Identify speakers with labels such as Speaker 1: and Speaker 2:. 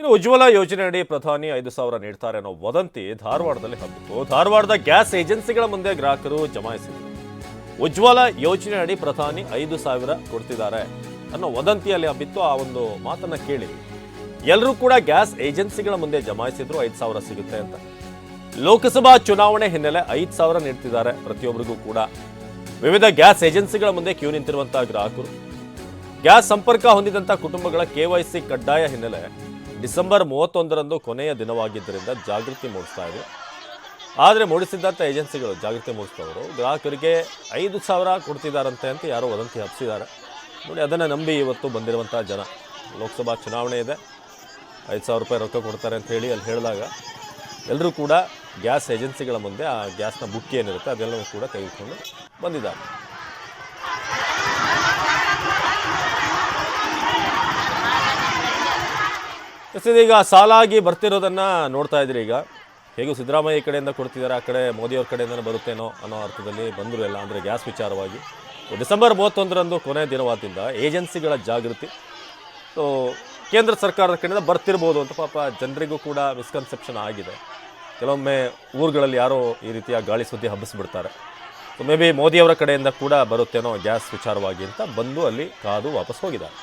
Speaker 1: ಇನ್ನು ಉಜ್ವಲ ಯೋಜನೆಯಡಿ ಪ್ರಧಾನಿ ಐದು ಸಾವಿರ ನೀಡ್ತಾರೆ ಅನ್ನೋ ವದಂತಿ ಧಾರವಾಡದಲ್ಲಿ ಹಬ್ಬಿತ್ತು. ಧಾರವಾಡದ ಗ್ಯಾಸ್ ಏಜೆನ್ಸಿಗಳ ಮುಂದೆ ಗ್ರಾಹಕರು ಜಮಾಯಿಸಿದರು. ಉಜ್ವಲ ಯೋಜನೆಯಡಿ ಪ್ರಧಾನಿ ಐದು ಸಾವಿರ ಕೊಡ್ತಿದ್ದಾರೆ ಅನ್ನೋ ವದಂತಿಯಲ್ಲಿ ಹಬ್ಬಿತ್ತು ಆ ಒಂದು ಮಾತನ್ನ ಕೇಳಿ. ಎಲ್ಲರೂ ಕೂಡ ಗ್ಯಾಸ್ ಏಜೆನ್ಸಿಗಳ ಮುಂದೆ ಜಮಾಯಿಸಿದ್ರು ಐದು ಸಾವಿರ ಸಿಗುತ್ತೆ ಅಂತ. ಲೋಕಸಭಾ ಚುನಾವಣೆ ಹಿನ್ನೆಲೆ ಐದು ಸಾವಿರ ನೀಡ್ತಿದ್ದಾರೆ ಪ್ರತಿಯೊಬ್ಬರಿಗೂ ಕೂಡ. ವಿವಿಧ ಗ್ಯಾಸ್ ಏಜೆನ್ಸಿಗಳ ಮುಂದೆ ಕ್ಯೂ ನಿಂತಿರುವಂತಹ ಗ್ರಾಹಕರು. ಗ್ಯಾಸ್ ಸಂಪರ್ಕ ಹೊಂದಿದಂತಹ ಕುಟುಂಬಗಳ ಕೆವೈಸಿ ಕಡ್ಡಾಯ ಹಿನ್ನೆಲೆ ಡಿಸೆಂಬರ್ ಮೂವತ್ತೊಂದರಂದು ಕೊನೆಯ ದಿನವಾಗಿದ್ದರಿಂದ ಜಾಗೃತಿ ಮೂಡಿಸ್ತಾ ಇದೆ. ಆದರೆ ಮೂಡಿಸಿದ್ದಂಥ ಏಜೆನ್ಸಿಗಳು ಜಾಗೃತಿ ಮೂಡಿಸಿದವರು, ಗ್ರಾಹಕರಿಗೆ ಐದು ಸಾವಿರ ಕೊಡ್ತಿದ್ದಾರಂತೆ ಅಂತ ಯಾರೋ ವದಂತಿ ಹಬ್ಬಿಸಿದ್ದಾರೆ ನೋಡಿ, ಅದನ್ನು ನಂಬಿ ಇವತ್ತು ಬಂದಿರುವಂಥ ಜನ. ಲೋಕಸಭಾ ಚುನಾವಣೆ ಇದೆ. ಐದು ಸಾವಿರ ರೂಪಾಯಿ ರೊಕ್ಕ ಕೊಡ್ತಾರೆ ಅಂತ ಹೇಳಿ ಅಲ್ಲಿ ಹೇಳಿದಾಗ ಎಲ್ಲರೂ ಕೂಡ ಗ್ಯಾಸ್ ಏಜೆನ್ಸಿಗಳ ಮುಂದೆ ಆ ಗ್ಯಾಸ್ನ ಬುಕ್ ಏನಿರುತ್ತೆ ಅದೆಲ್ಲವೂ ಕೂಡ ತೆಗೆದುಕೊಂಡು ಬಂದಿದ್ದಾರೆ. ಈಗ ಸಾಲಾಗಿ ಬರ್ತಿರೋದನ್ನ ನೋಡ್ತಾ ಇದ್ರಿ ಈಗ. ಹೇಗೂ ಸಿದ್ದರಾಮಯ್ಯ ಕಡೆಯಿಂದ ಕೊಡ್ತಿದ್ದಾರೆ ಆ ಕಡೆ ಮೋದಿಯವ್ರ ಕಡೆಯಿಂದ ಬರುತ್ತೇನೋ ಅನ್ನೋ ಅರ್ಥದಲ್ಲಿ ಬಂದರು ಎಲ್ಲ, ಅಂದರೆ ಗ್ಯಾಸ್ ವಿಚಾರವಾಗಿ. ಡಿಸೆಂಬರ್ ಮೂವತ್ತೊಂದರಂದು ಕೊನೆಯ ದಿನವಾದಿಂದ ಏಜೆನ್ಸಿಗಳ ಜಾಗೃತಿ. ಸೊ ಕೇಂದ್ರ ಸರ್ಕಾರದ ಕಡೆಯಿಂದ ಬರ್ತಿರ್ಬೋದು ಅಂತ ಪಾಪ ಜನರಿಗೂ ಕೂಡ ಮಿಸ್ಕನ್ಸೆಪ್ಷನ್ ಆಗಿದೆ. ಕೆಲವೊಮ್ಮೆ ಊರುಗಳಲ್ಲಿ ಯಾರೋ ಈ ರೀತಿಯ ಗಾಳಿ ಸುದ್ದಿ ಹಬ್ಬಿಸ್ಬಿಡ್ತಾರೆ. ಸೊ ಮೇ ಬಿ ಮೋದಿಯವರ ಕಡೆಯಿಂದ ಕೂಡ ಬರುತ್ತೇನೋ ಗ್ಯಾಸ್ ವಿಚಾರವಾಗಿ ಅಂತ ಬಂದು ಅಲ್ಲಿ ಕಾದು ವಾಪಸ್ ಹೋಗಿದ್ದಾರೆ.